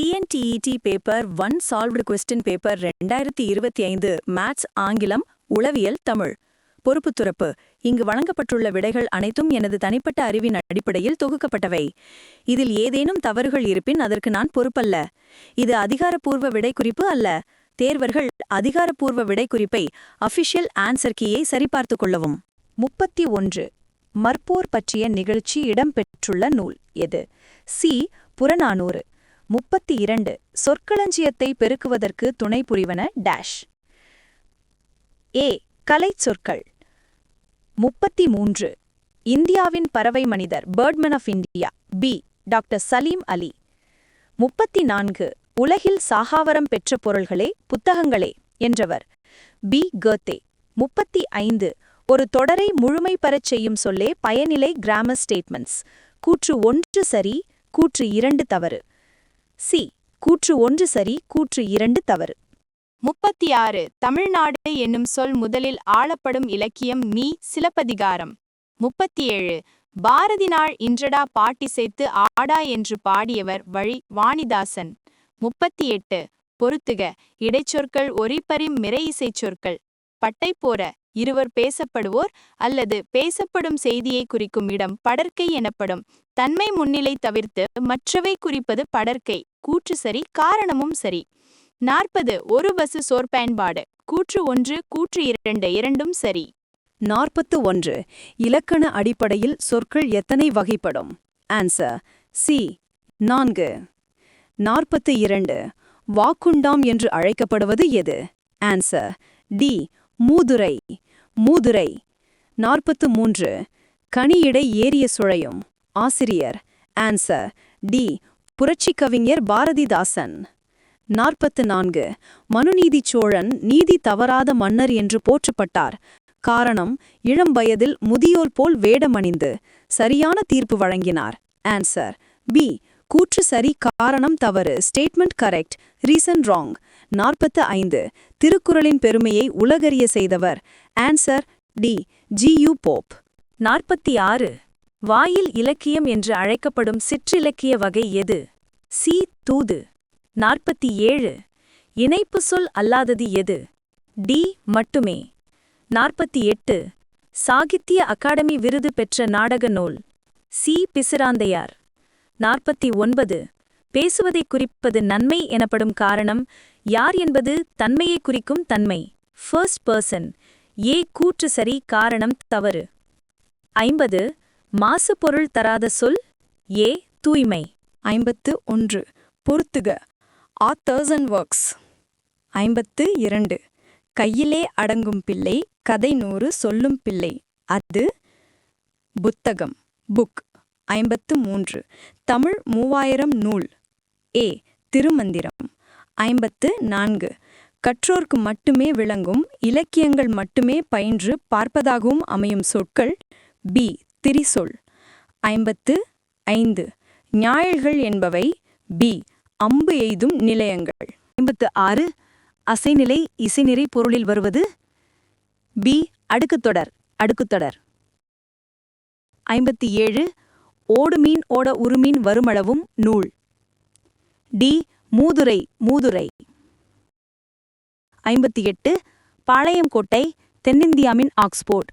TNTET paper one solved question paper ரெண்டாயிரத்தி இருபத்தி ஐந்து மேத்ஸ் ஆங்கிலம் உளவியல் தமிழ். பொறுப்பு துறப்பு. இங்கு வழங்கப்பட்டுள்ள விடைகள் அனைத்தும் எனது தனிப்பட்ட அறிவின் அடிப்படையில் தொகுக்கப்பட்டவை. இதில் ஏதேனும் தவறுகள் இருப்பின் அதற்கு நான் பொறுப்பல்ல. இது அதிகாரப்பூர்வ விடை குறிப்பு அல்ல. தேர்வர்கள் அதிகாரப்பூர்வ விடை குறிப்பை அஃபிஷியல் ஆன்சர் கீயை சரிபார்த்துக் கொள்ளவும். முப்பத்தி ஒன்று. மற்போர் பற்றிய நிகழ்ச்சி இடம்பெற்றுள்ள நூல் எது? சி. புறநானூறு. முப்பத்தி இரண்டு சொற்களஞ்சியத்தை பெருக்குவதற்கு துணை புரிவன டேஷ். ஏ கலைச் சொற்கள். முப்பத்தி மூன்று இந்தியாவின் பறவை மனிதர் birdman of India B doctor Salim Ali முப்பத்தி நான்கு உலகில் சாகாவரம் பெற்ற பொருள்களே புத்தகங்களே என்றவர். பி கர்த்தே முப்பத்தி ஐந்து ஒரு தொடரை முழுமை பெறச் செய்யும் சொல்லே பயனிலை கிராமர் ஸ்டேட்மெண்ட்ஸ் கூற்று ஒன்று சரி கூற்று இரண்டு தவறு. சி. கூற்று ஒன்று சரி கூற்று இரண்டு தவறு. முப்பத்தி ஆறு தமிழ்நாடு என்னும் சொல் முதலில் ஆளப்படும் இலக்கியம் மீ. சிலப்பதிகாரம். முப்பத்தி ஏழு பாரதி நாள் இன்றடா பாட்டிசைத்து ஆடா என்று பாடியவர் வழி வாணிதாசன். முப்பத்தி எட்டு பொருத்துக இடைச்சொற்கள் ஒரிப்பரிம் மிரை இசைச்சொற்கள். பட்டை போற. இருவர் பேசப்படுவோர் அல்லது பேசப்படும் செய்தியை குறிக்கும் இடம் படர்க்கை எனப்படும். தன்மை முன்னிலை தவிர்த்து மற்றவை குறிப்பது படர்க்கை கூற்று சரி காரணமும் சரி. நாற்பது ஒரு பசு சோர் பயன்பாடு கூற்று ஒன்று கூற்று இரண்டு இரண்டும் சரி. நாற்பத்து ஒன்று இலக்கண அடிப்படையில் சொற்கள் எத்தனை வகைப்படும்? ஆன்சர் சி நான்கு. நாற்பத்து இரண்டு வாக்குண்டாம் என்று அழைக்கப்படுவது எது? Answer D Moothurai. மூதுரை. நாற்பத்து மூன்று கனியிடை ஏறிய சுழையும். ஆசிரியர் ஆன்சர் டி புரட்சி கவிஞர் பாரதிதாசன். நாற்பத்து நான்கு. மனுநீதி சோழன் நீதி தவறாத மன்னர் என்று போற்றப்பட்டார். காரணம் இளம் வயதில் முதியோர் போல் வேடமணிந்து சரியான தீர்ப்பு வழங்கினார். ஆன்சர் பி கூற்று சரி காரணம் தவறு. ஸ்டேட்மெண்ட் கரெக்ட் ரீசன் ராங் நாற்பத்து ஐந்து. திருக்குறளின் பெருமையை உலகறிய செய்தவர். Answer D G U Pope நாற்பத்தி ஆறு. வாயில் இலக்கியம் என்று அழைக்கப்படும் சிற்றிலக்கிய வகை எது? சி. தூது. நாற்பத்தி ஏழு. இணைப்பு சொல் அல்லாதது எது? டி. மட்டுமே. நாற்பத்தி எட்டு. சாகித்ய அகாடமி விருது பெற்ற நாடக நூல். சி. பிசிராந்தையார். நாற்பத்தி ஒன்பது. பேசுவதை குறிப்பது நன்மை எனப்படும் காரணம் யார் என்பது தன்மையை குறிக்கும் தன்மை. First person A. கூற்று சரி காரணம் தவறு. ஐம்பது. மாசு பொருள் தராத சொல் ஏ தூய்மை. ஐம்பத்து ஒன்று. பொறுத்துக. ஆத்தர்ஸ் அண்ட் ஒர்க்ஸ் ஐம்பத்து இரண்டு. கையிலே அடங்கும் பிள்ளை கதை நூறு சொல்லும் பிள்ளை. அது புத்தகம். புக் ஐம்பத்து மூன்று. தமிழ் மூவாயிரம் நூல். ஏ திருமந்திரம். ஐம்பத்து நான்கு. கற்றோர்க்கு மட்டுமே விளங்கும் இலக்கியங்கள் மட்டுமே பயின்று பார்ப்பதாகவும் அமையும் சொற்கள். பி திரிசொல். ஐம்பத்து ஐந்து. ஞாயிற்கள் என்பவை பி. அம்பு எய்தும் நிலையங்கள். ஐம்பத்து ஆறு. அசைநிலை இசைநிறை பொருளில் வருவது பி. அடுக்குத்தொடர் அடுக்குத்தொடர் ஐம்பத்தி ஏழு. ஓடு மீன் ஓட உருமீன் வருமளவும் நூல். டி. மூதுரை. மூதுரை. ஐம்பத்தி எட்டு. பாளையங்கோட்டை தென்னிந்தியாவின் ஆக்ஸ்போர்ட்.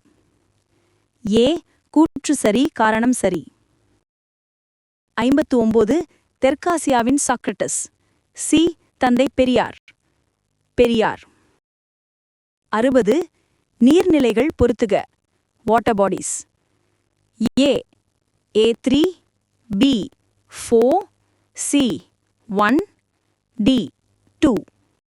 ஏ. கூற்று சரி காரணம் சரி. ஐம்பத்து ஒன்பது தெற்காசியாவின் சாக்ரட்டஸ் சி தந்தை பெரியார். பெரியார். அறுபது நீர்நிலைகள் பொருத்துக. Water bodies A A three B four C one D two